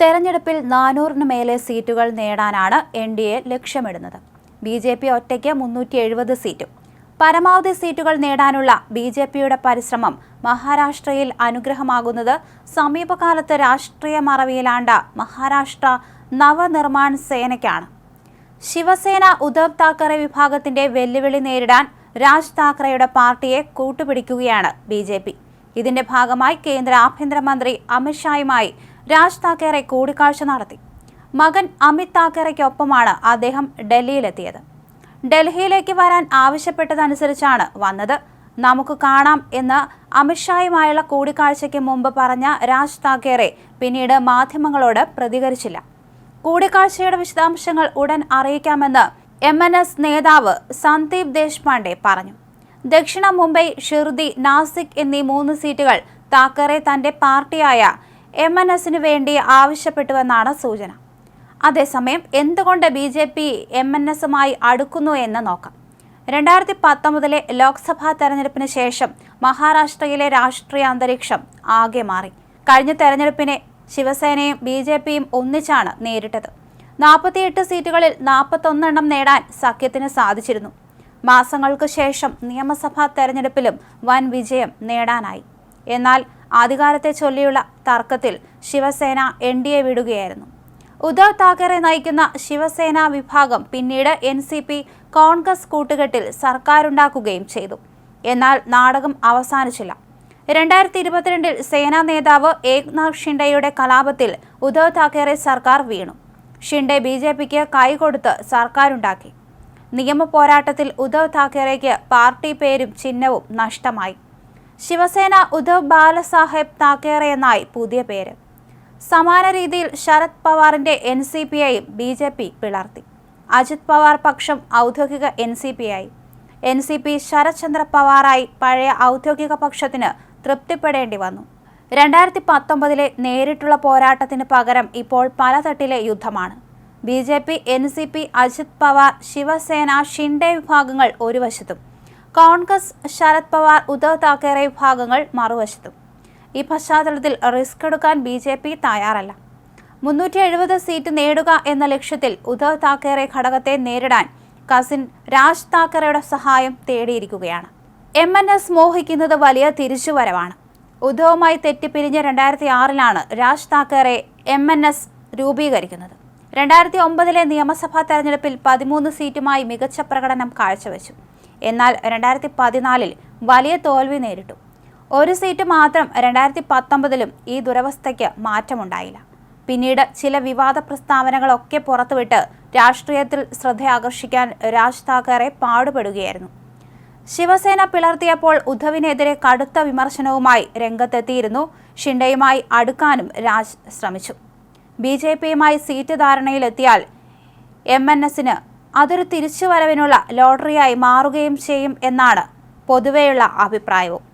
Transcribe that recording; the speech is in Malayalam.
തെരഞ്ഞെടുപ്പിൽ നാനൂറിന് മേലെ സീറ്റുകൾ നേടാനാണ് എൻ ഡി എ ലക്ഷ്യമിടുന്നത്. ബി ജെ പി ഒറ്റയ്ക്ക് മുന്നൂറ്റി എഴുപത് സീറ്റും. പരമാവധി സീറ്റുകൾ നേടാനുള്ള ബി ജെ പിയുടെ പരിശ്രമം മഹാരാഷ്ട്രയിൽ അനുഗ്രഹമാകുന്നത് സമീപകാലത്ത് രാഷ്ട്രീയ മറവിയിലാണ്ട മഹാരാഷ്ട്ര നവനിർമ്മാൺ സേനയ്ക്കാണ്. ശിവസേന ഉദ്ധവ് താക്കറെ വിഭാഗത്തിന്റെ വെല്ലുവിളി നേരിടാൻ രാജ് താക്കറെയുടെ പാർട്ടിയെ കൂട്ടുപിടിക്കുകയാണ് ബി ജെ പി. ഇതിന്റെ ഭാഗമായി കേന്ദ്ര ആഭ്യന്തരമന്ത്രി അമിത്ഷായുമായി രാജ് താക്കറെ കൂടിക്കാഴ്ച നടത്തി. മകൻ അമിത് താക്കറയ്ക്കൊപ്പമാണ് അദ്ദേഹം ഡൽഹിയിലെത്തിയത്. ഡൽഹിയിലേക്ക് വരാൻ ആവശ്യപ്പെട്ടതനുസരിച്ചാണ് വന്നത്. നമുക്ക് കാണാം എന്ന് അമിത്ഷായുമായുള്ള കൂടിക്കാഴ്ചയ്ക്ക് മുമ്പ് പറഞ്ഞ രാജ് താക്കറെ പിന്നീട് മാധ്യമങ്ങളോട് പ്രതികരിച്ചില്ല. കൂടിക്കാഴ്ചയുടെ വിശദാംശങ്ങൾ ഉടൻ അറിയിക്കാമെന്ന് എം എൻ എസ് നേതാവ് സന്ദീപ് ദേശ്പാണ്ഡെ പറഞ്ഞു. ദക്ഷിണ മുംബൈ ഷിർദി നാസിക് എന്നീ മൂന്ന് സീറ്റുകൾ താക്കറെ തന്റെ പാർട്ടിയായ എം എൻ എസിന് വേണ്ടി ആവശ്യപ്പെട്ടുവെന്നാണ് സൂചന. അതേസമയം എന്തുകൊണ്ട് B J P M N എസുമായി അടുക്കുന്നു എന്ന് നോക്കാം. രണ്ടായിരത്തി പത്തൊമ്പതിലെ ലോക്സഭാ തെരഞ്ഞെടുപ്പിന് ശേഷം മഹാരാഷ്ട്രയിലെ രാഷ്ട്രീയ അന്തരീക്ഷം ആകെ മാറി. കഴിഞ്ഞ തെരഞ്ഞെടുപ്പിനെ ശിവസേനയും ബി ജെ പിയും ഒന്നിച്ചാണ് നേരിട്ടത്. നാൽപ്പത്തിയെട്ട് സീറ്റുകളിൽ നാൽപ്പത്തൊന്നെണ്ണം നേടാൻ സഖ്യത്തിന് സാധിച്ചിരുന്നു. മാസങ്ങൾക്ക് ശേഷം നിയമസഭാ തെരഞ്ഞെടുപ്പിലും വൻ വിജയം നേടാനായി. എന്നാൽ അധികാരത്തെ ചൊല്ലിയുള്ള തർക്കത്തിൽ ശിവസേന എൻ ഡി എ വിടുകയായിരുന്നു. ഉദ്ധവ് താക്കറെ നയിക്കുന്ന ശിവസേന വിഭാഗം പിന്നീട് എൻ സി പി കോൺഗ്രസ് കൂട്ടുകെട്ടിൽ സർക്കാരുണ്ടാക്കുകയും ചെയ്തു. എന്നാൽ നാടകം അവസാനിച്ചില്ല. രണ്ടായിരത്തി ഇരുപത്തിരണ്ടിൽ സേനാ നേതാവ് ഏക്നാഥ് ഷിൻഡെയുടെ കലാപത്തിൽ ഉദ്ധവ് താക്കറെ സർക്കാർ വീണു. ഷിൻഡെ ബി ജെ പിക്ക് കൈകൊടുത്ത് സർക്കാരുണ്ടാക്കി. നിയമ പോരാട്ടത്തിൽ ഉദ്ധവ് താക്കറേക്ക് പാർട്ടി പേരും ചിഹ്നവും നഷ്ടമായി. ശിവസേന ഉദ്ധവ് ബാലസാഹേബ് താക്കേറെ എന്നായി പുതിയ പേര്. സമാന രീതിയിൽ ശരത് പവാറിന്റെ എൻ സി പി ഐയും ബി ജെ പി പിളർത്തി. അജിത് പവാർ പക്ഷം ഔദ്യോഗിക എൻ സി പി ആയി. N C P Sharad Chandra പവാറായി പഴയ ഔദ്യോഗിക പക്ഷത്തിന് തൃപ്തിപ്പെടേണ്ടി വന്നു. രണ്ടായിരത്തി പത്തൊമ്പതിലെ നേരിട്ടുള്ള പോരാട്ടത്തിന് പകരം ഇപ്പോൾ പലതട്ടിലെ യുദ്ധമാണ്. B J P N C P Ajit Pawar Shiv Sena Shinde വിഭാഗങ്ങൾ ഒരു വശത്തും കോൺഗ്രസ് ശരത് പവാർ ഉദ്ധവ് താക്കറെ വിഭാഗങ്ങൾ മറുവശത്തും. ഈ പശ്ചാത്തലത്തിൽ റിസ്ക് എടുക്കാൻ ബി ജെ പി തയ്യാറല്ല. മുന്നൂറ്റി എഴുപത് സീറ്റ് നേടുക എന്ന ലക്ഷ്യത്തിൽ ഉദ്ധവ് താക്കറെ ഘടകത്തെ നേരിടാൻ കസിൻ രാജ് താക്കറെയുടെ സഹായം തേടിയിരിക്കുകയാണ്. എം എൻ എസ് മോഹിക്കുന്നത് വലിയ തിരിച്ചുവരവാണ്. ഉദ്ധവുമായി തെറ്റിപ്പിരിഞ്ഞ് രണ്ടായിരത്തി ആറിലാണ് Raj Thackeray M N S രൂപീകരിക്കുന്നത്. രണ്ടായിരത്തി ഒമ്പതിലെ നിയമസഭാ തെരഞ്ഞെടുപ്പിൽ പതിമൂന്ന് സീറ്റുമായി മികച്ച പ്രകടനം കാഴ്ചവെച്ചു. എന്നാൽ രണ്ടായിരത്തി പതിനാലിൽ വലിയ തോൽവി നേരിട്ടു. ഒരു സീറ്റ് മാത്രം രണ്ടായിരത്തി പത്തൊമ്പതിലും ഈ ദുരവസ്ഥയ്ക്ക് മാറ്റമുണ്ടായില്ല. പിന്നീട് ചില വിവാദ പ്രസ്താവനകളൊക്കെ പുറത്തുവിട്ട് രാഷ്ട്രീയത്തിൽ ശ്രദ്ധയാകർഷിക്കാൻ രാജ് താക്കറെ പാടുപെടുകയായിരുന്നു. ശിവസേന പിളർത്തിയപ്പോൾ ഉദ്ധവിനെതിരെ കടുത്ത വിമർശനവുമായി രംഗത്തെത്തിയിരുന്നു ഷിൻഡയുമായി അടുക്കാനും രാജ് ശ്രമിച്ചു. ബി ജെ പിയുമായി സീറ്റ് ധാരണയിലെത്തിയാൽ എം എൻ എസിന് അതൊരു തിരിച്ചുവരവിനുള്ള ലോട്ടറിയായി മാറുകയും ചെയ്യും എന്നാണ് പൊതുവെയുള്ള അഭിപ്രായവും.